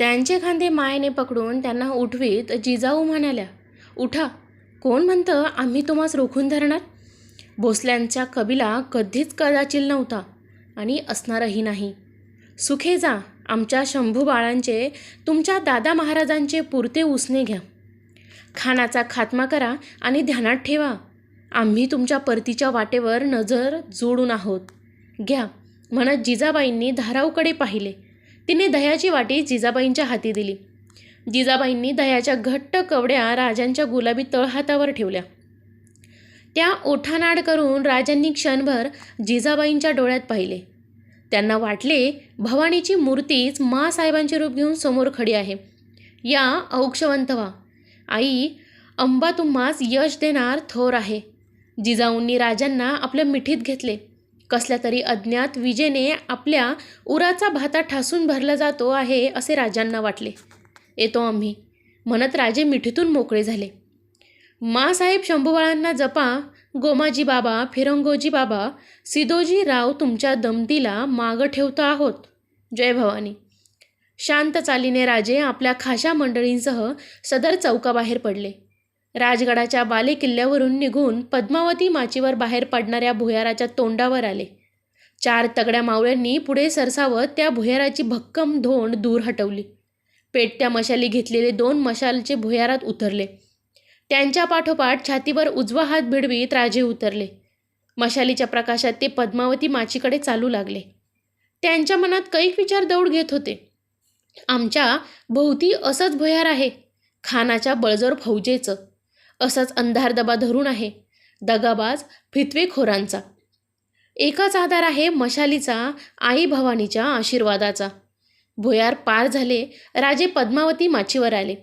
त्यांचे खांदे मायेने पकडून त्यांना उठवीत जिजाऊ म्हणाल्या उठा. कोण म्हणतं आम्ही तुम्हास रोखून धरणार? भोसल्यांच्या कबिला कधीच कदाचिल नव्हता आणि असणारही नाही. सुखे जा आमच्या शंभू बाळांचे तुमच्या दादा महाराजांचे पुरते उसने घ्या. खानाचा खात्मा करा आणि ध्यानात ठेवा. आम्ही तुमच्या परतीच्या वाटेवर नजर जोडून आहोत. घ्या. म्हणत जिजाबाईंनी धाराऊकडे पाहिले. तिने दह्याची वाटी जिजाबाईंच्या हाती दिली. जिजाबाईंनी दह्याच्या घट्ट कवड्या राजांच्या गुलाबी तळहातावर ठेवल्या. त्या ओठानाड करून राजांनी क्षणभर जिजाबाईंच्या डोळ्यात पाहिले. त्यांना वाटले भवानीची मूर्तीच मासाहेबांचे रूप घेऊन समोर खडी आहे. या औक्षवंत व्हा. आई अंबा तुम्हास यश देणार थोर आहे. जिजाऊंनी राजांना आपल्या मिठीत घेतले. कसल्या तरी अज्ञात विजेने आपल्या उराचा भाता ठासून भरला जातो आहे असे राजांना वाटले. येतो आम्ही. म्हणत राजे मिठीतून मोकळे झाले. मासाहेब शंभूबाळांना जपा गोमाजी बाबा फिरंगोजी बाबा सिदोजी राव तुमच्या दमतीला मागं ठेवतो आहोत. जय भवानी. शांत चालीने राजे आपल्या खाशा मंडळींसह सदर चौकाबाहेर पडले. राजगडाच्या बालेकिल्ल्यावरून निघून पद्मावती माचीवर बाहेर पडणाऱ्या भुयाराच्या तोंडावर आले. चार तगड्या मावळ्यांनी पुढे सरसावत त्या भुयाराची भक्कम धोंड दूर हटवली. पेटत्या मशाली घेतलेले दोन मशालचे भुयारात उतरले. त्यांच्या पाठोपाठ छातीवर उजवा हात भिडवीत राजे उतरले. मशालीच्या प्रकाशात ते पद्मावती माचीकडे चालू लागले. त्यांच्या मनात कैक विचार दौड घेत होते. आमच्या भोवती असंच भुयार आहे. खानाच्या बळजोर फौजेचं. असाच अंधार दबा धरून आहे. दगाबाज फितवेखोरांचा. एकाच आधार आहे मशालीचा आई भवानीच्या आशीर्वादाचा. भुयार पार झाले राजे पद्मावती माचीवर आले.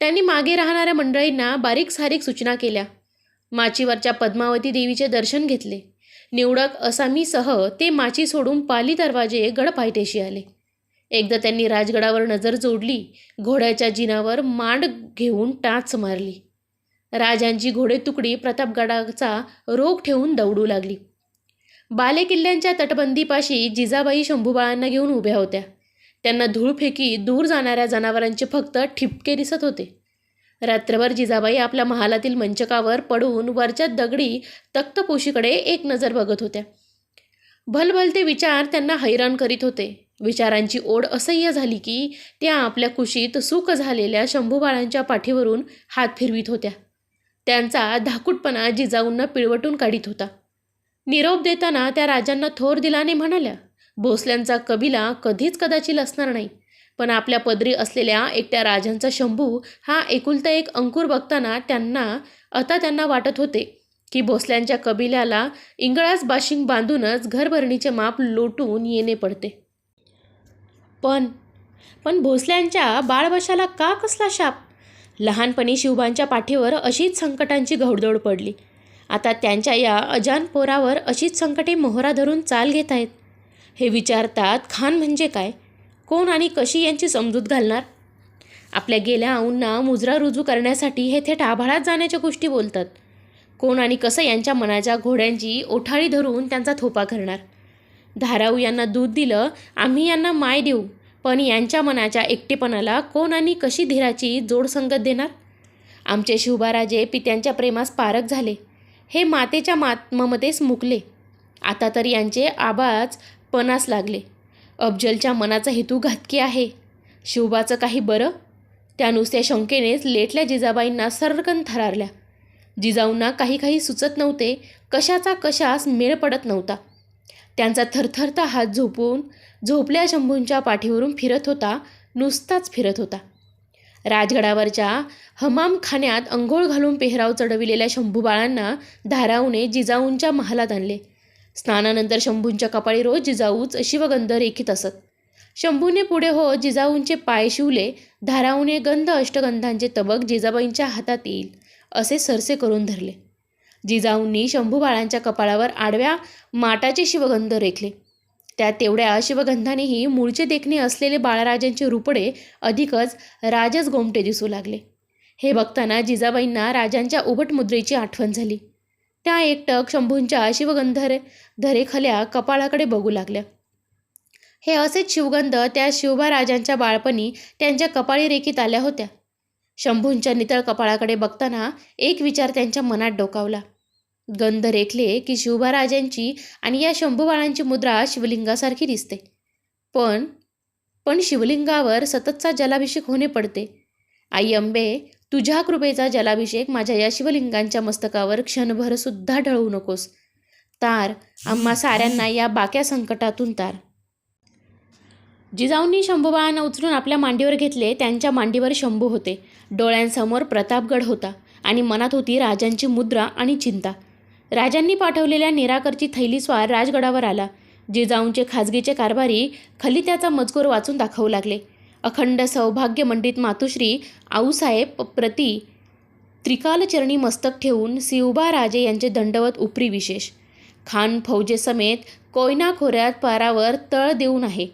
त्यांनी मागे राहणाऱ्या मंडळींना बारीक सारीक सूचना केल्या. माचीवरच्या पद्मावती देवीचे दर्शन घेतले. निवडक असामीसह ते माची सोडून पाली दरवाजे गडपायथ्याशी आले. एकदा त्यांनी राजगडावर नजर जोडली. घोड्याच्या जिनावर मांड घेऊन टाच मारली. राजांची घोडे तुकडी प्रतापगडाचा रोग ठेवून दौडू लागली. बालेकिल्ल्यांच्या तटबंदीपाशी जिजाबाई शंभूबाळांना घेऊन उभ्या होत्या. त्यांना धूळफेकी दूर जाणाऱ्या जनावरांचे फक्त ठिपके दिसत होते. रात्रभर जिजाबाई आपल्या महालातील मंचकावर पडून वरच्या दगडी तक्तपोशीकडे एक नजर बघत होत्या. भलभलते विचार त्यांना हैराण करीत होते. विचारांची ओढ असह्य झाली की त्या आपल्या कुशीत सुख झालेल्या शंभूबाळांच्या पाठीवरून हात फिरवीत होत्या. त्यांचा धाकूटपणा जिजाऊंना पिळवटून काढीत होता. निरोप देताना त्या राजांना थोर दिलाने म्हणाल्या भोसल्यांचा कबिला कधीच कदाचित असणार नाही पण आपल्या पदरी असलेल्या एकट्या राजांचा शंभू हा एकुलता एक अंकुर बघताना त्यांना आता त्यांना वाटत होते की भोसल्यांच्या कबिल्याला इंगळास बाशिंग बांधूनच घरभरणीचे माप लोटून येणे पडते. पण पण भोसल्यांच्या बाळवशाला का कसला शाप? लहानपणी शिवबांच्या पाठीवर अशीच संकटांची घौडदौड पडली. आता त्यांच्या या अजान पोरावर अशीच संकटे मोहरा धरून चाल घेत आहेत. हे विचारतात खान म्हणजे काय? कोण आणि कशी यांची समजूत घालणार? आपल्या गेल्या आऊंना मुजरा रुजू करण्यासाठी हे थेट आभाळात जाण्याच्या गोष्टी बोलतात. कोण आणि कसं यांच्या मनाच्या घोड्यांची ओठाळी धरून त्यांचा थोपा करणार? धाराऊ यांना दूध दिलं आम्ही यांना माय देऊ. पण यांच्या मनाच्या एकटेपणाला कोण आणि कशी धीराची जोडसंगत देणार? आमचे शिवबाराजे पित्यांच्या प्रेमास पारक झाले. हे मातेच्या मात ममतेस मुकले. आता तर यांचे आबाज पणास लागले. अफजलच्या मनाचा हेतू घातकी आहे. शिवबाचं काही बरं? त्या नुसत्या शंकेनेच लेटल्या जिजाबाईंना सर्रकन थरारल्या. जिजाऊंना काही काही सुचत नव्हते. कशाचा कशास मेळ पडत नव्हता. त्यांचा थरथरता हात झोपून झोपल्या शंभूंच्या पाठीवरून फिरत होता नुसताच फिरत होता. राजगडावरच्या हमामखान्यात अंघोळ घालून पेहराव चढविलेल्या शंभूबाळांना धाराऊने जिजाऊंच्या महालात आणले. स्नानानंतर शंभूंच्या कपाळी रोज जिजाऊच शिवगंध रेखीत असत. शंभूने पुढे हो जिजाऊंचे पाय शिवले धाराऊने गंध अष्टगंधांचे तबक जिजाबाईंच्या हातात येईल असे सरसे करून धरले. जिजाऊंनी शंभूबाळांच्या कपाळावर आडव्या माटाचे शिवगंध रेखले. त्या तेवढ्या शिवगंधानेही मूळचे देखणे असलेले बाळराजांचे रुपडे अधिकच राजस गोमटे दिसू लागले. हे बघताना जिजाबाईंना राजांच्या उभट मुद्रेची आठवण झाली. त्या एकटक शंभूंच्या शिवगंधरे धरेखल्या कपाळाकडे बघू लागल्या. हे असेच शिवगंध त्या शिवबा राजांच्या बाळपणी त्यांच्या कपाळी रेखीत आल्या होत्या. शंभूंच्या नितळ कपाळाकडे बघताना एक विचार त्यांच्या मनात डोकावला. गंध रेखले की शिवभाराजांची आणि या शंभूबाळांची मुद्रा शिवलिंगासारखी दिसते. पण पण शिवलिंगावर सततचा जलाभिषेक होणे पडते. आई अंबे तुझ्या कृपेचा जलाभिषेक माझ्या या शिवलिंगांच्या मस्तकावर क्षणभर सुद्धा ढळू नकोस. तार आम्हा साऱ्यांना या बाक्या संकटातून तार. जिजाऊंनी शंभूबाळांना उचलून आपल्या मांडीवर घेतले त्यांच्या मांडीवर शंभू होते. डोळ्यांसमोर प्रतापगड होता आणि मनात होती राजांची मुद्रा आणि चिंता. राजांनी पाठवलेल्या निराकरची थैलीस्वार राजगडावर आला. जिजाऊंचे खाजगीचे कारभारी खलित्याचा मजकूर वाचून दाखवू लागले. अखंड सौभाग्यमंडित मातुश्री आऊसाहेब प्रती त्रिकालचरणी मस्तक ठेवून सिउबा राजे यांचे दंडवत उपरी विशेष. खान फौजेसमेत कोयना खोऱ्यात पारावर तळ देऊन आहे.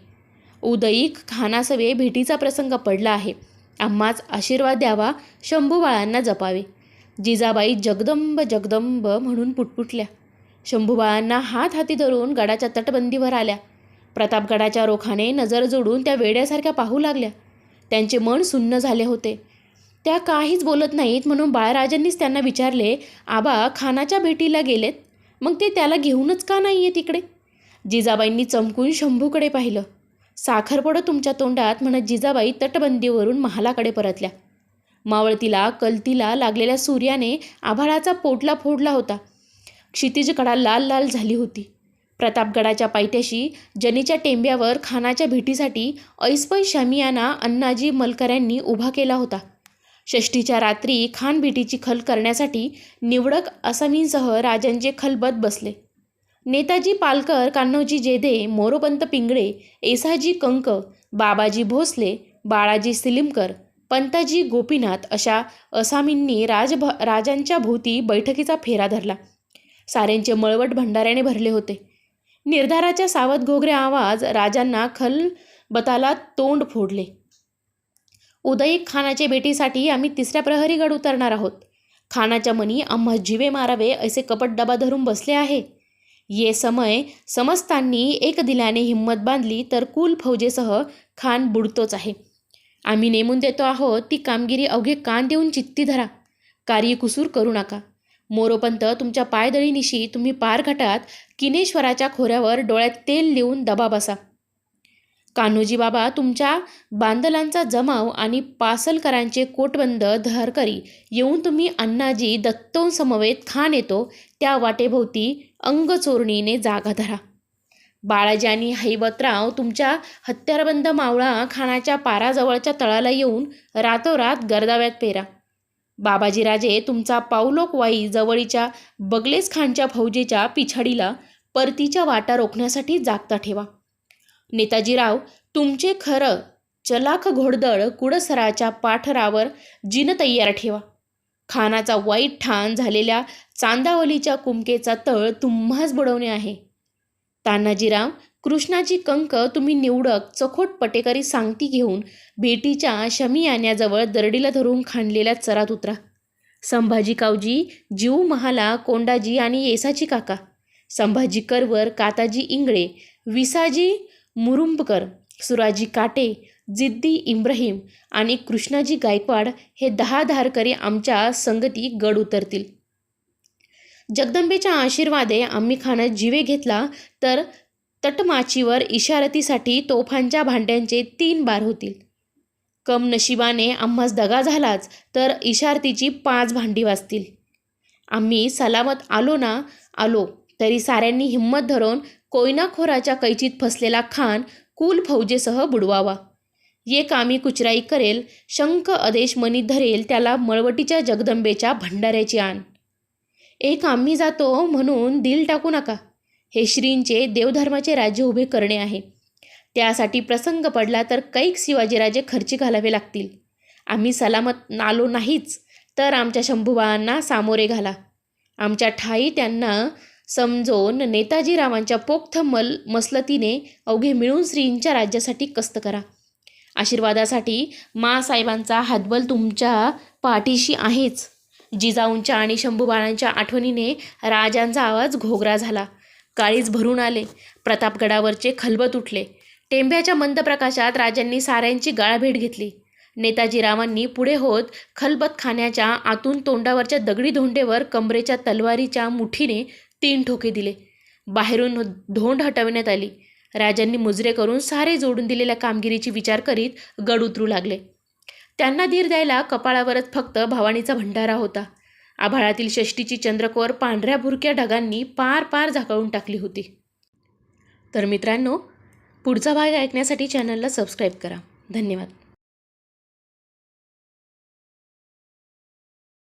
उदयिक खानासवे भेटीचा प्रसंग पडला आहे. आम्हाच आशीर्वाद द्यावा शंभूबाळांना जपावे. जिजाबाई जगदंब जगदंब म्हणून पुटपुटल्या. शंभूबाळांना हात हाती धरून गडाच्या तटबंदीवर आल्या. प्रतापगडाच्या रोखाने नजर जोडून त्या वेड्यासारख्या पाहू लागल्या. त्यांचे मन सुन्न झाले होते. त्या काहीच बोलत नाहीत म्हणून बाळराजांनीच त्यांना विचारले आबा खानाच्या भेटीला गेलेत? मग ते त्याला घेऊनच का नाही आहे तिकडे? जिजाबाईंनी चमकून शंभूकडे पाहिलं. साखर तुमच्या तोंडात म्हणत जिजाबाई तटबंदीवरून महालाकडे परतल्या. मावळतीला कलतीला लागलेल्या सूर्याने आभाळाचा पोटला फोडला होता. क्षितिजकडा लाल लाल झाली होती. प्रतापगडाच्या पायथ्याशी जनीच्या टेंब्यावर खानाच्या भेटीसाठी ऐसपै शामियाना अण्णाजी मलकऱ्यांनी उभा केला होता. षष्टीच्या रात्री खान भेटीची खल करण्यासाठी निवडक आसामींसह राजांचे खलबत बसले. नेताजी पालकर कान्होजी जेधे मोरोपंत पिंगळे एसाजी कंक बाबाजी भोसले बाळाजी सिलिमकर पंताजी गोपीनाथ अशा असामींनी राजभ राजांच्या भोवती बैठकीचा फेरा धरला. साऱ्यांचे मळवट भंडाऱ्याने भरले होते. निर्धाराच्या सावध घोगरे आवाज राजांना खलबताला तोंड फोडले. उदय खानाच्या भेटीसाठी आम्ही तिसऱ्या प्रहरी गड उतरणार आहोत. खानाच्या मनी आम्हा जिवे मारावे असे कपट डबा धरून बसले आहे. ये समय समस्तांनी एक दिल्याने हिंमत बांधली तर कुल फौजेसह खान बुडतोच आहे. आम्ही नेमून देतो आहोत ती कामगिरी अवघे कान देऊन चित्ती धरा. कार्यकुसूर करू नका. मोरोपंत तुमच्या पायदळीनिशी तुम्ही पारघाटात किनेश्वराच्या खोऱ्यावर डोळ्यात तेल लिहून दबा बसा. कान्होजी बाबा तुमच्या बांदलांचा जमाव आणि पासलकरांचे कोटबंद धरकरी येऊन तुम्ही अण्णाजी दत्तोंसमवेत खान येतो त्या वाटेभोवती अंगचोरणीने जागा धरा. बाळाजी आणि हैबतराव तुमच्या हत्यारबंद मावळा खानाच्या पाराजवळच्या तळाला येऊन रातोरात गर्दाव्यात पेरा. बाबाजीराजे तुमचा पावलोक वाई जवळीच्या बगलेस खानच्या फौजेच्या पिछाडीला परतीच्या वाटा रोखण्यासाठी जागता ठेवा. नेताजीराव तुमचे खरं चलाख घोडदळ कुडसराच्या पाठरावर जिन तयार ठेवा. खानाचा वाईट ठाण झालेल्या चांदावलीच्या कुमकेचा तळ तुम्हाच बुडवणे आहे. तानाजीराव कृष्णाची कंक तुम्ही निवडक चखोट पटेकरी सांगती घेऊन भेटीच्या शमियान्याजवळ दरडीला धरून खांडलेल्या चरात उतरा संभाजी कावजी जीव महाला कोंडाजी आणि येसाची काका. संभाजी करवर काताजी इंगळे विसाजी मुरुंबकर सुराजी काटे जिद्दी इब्राहिम आणि कृष्णाजी गायकवाड हे दहा धारकरी आमच्या संगती गड उतरतील. जगदंबेच्या आशीर्वादे आम्ही खानात जिवे घेतला तर तटमाचीवर इशारतीसाठी तोफांच्या भांड्यांचे तीन बार होतील. कम नशिबाने आम्हास दगा झालाच तर इशारतीची पाच भांडी वाजतील. आम्ही सलामत आलो ना आलो तरी साऱ्यांनी हिंमत धरून कोयनाखोराच्या कैचीत फसलेला खान कुल फौजेसह बुडवावा. ये कामी कुचराई करेल शंख आदेश मनी धरेल त्याला मळवटीच्या जगदंबेच्या भंडाऱ्याची आण. एक आम्ही जातो म्हणून दिल टाकू नका. हे श्रींचे देवधर्माचे राज्य उभे करणे आहे. त्यासाठी प्रसंग पडला तर कैक शिवाजीराजे खर्ची घालावे लागतील. आम्ही सलामत नालो नाहीच तर आमच्या शंभूबाळांना सामोरे घाला. आमच्या ठाई त्यांना समजून नेताजीरावांच्या पोक्त मल मसलतीने अवघे मिळून श्रींच्या राज्यासाठी कस्त करा. आशीर्वादासाठी मासाहेबांचा हातबल तुमच्या पाठीशी आहेच. जिजाऊंच्या आणि शंभूबाळांच्या आठवणीने राजांचा आवाज घोगरा झाला. काळीज भरून आले. प्रतापगडावरचे खलबत उठले. टेंब्याच्या मंद प्रकाशात राजांनी साऱ्यांची गाळभेट घेतली. नेताजीरावांनी पुढे होत खलबत खाण्याच्या आतून तोंडावरच्या दगडी धोंडेवर कमरेच्या तलवारीच्या मुठीने तीन ठोके दिले. बाहेरून धोंड हटवण्यात आली. राजांनी मुजरे करून सारे जोडून दिलेल्या कामगिरीची विचार करीत गड उतरू लागले. त्यांना धीर द्यायला कपाळावरच फक्त भवानीचा भंडारा होता. आभाळातील षष्टीची चंद्रकोर पांढऱ्या भुरक्या ढगांनी पार पार झाकळून टाकली होती. तर मित्रांनो पुढचा भाग ऐकण्यासाठी चॅनलला सबस्क्राईब करा. धन्यवाद.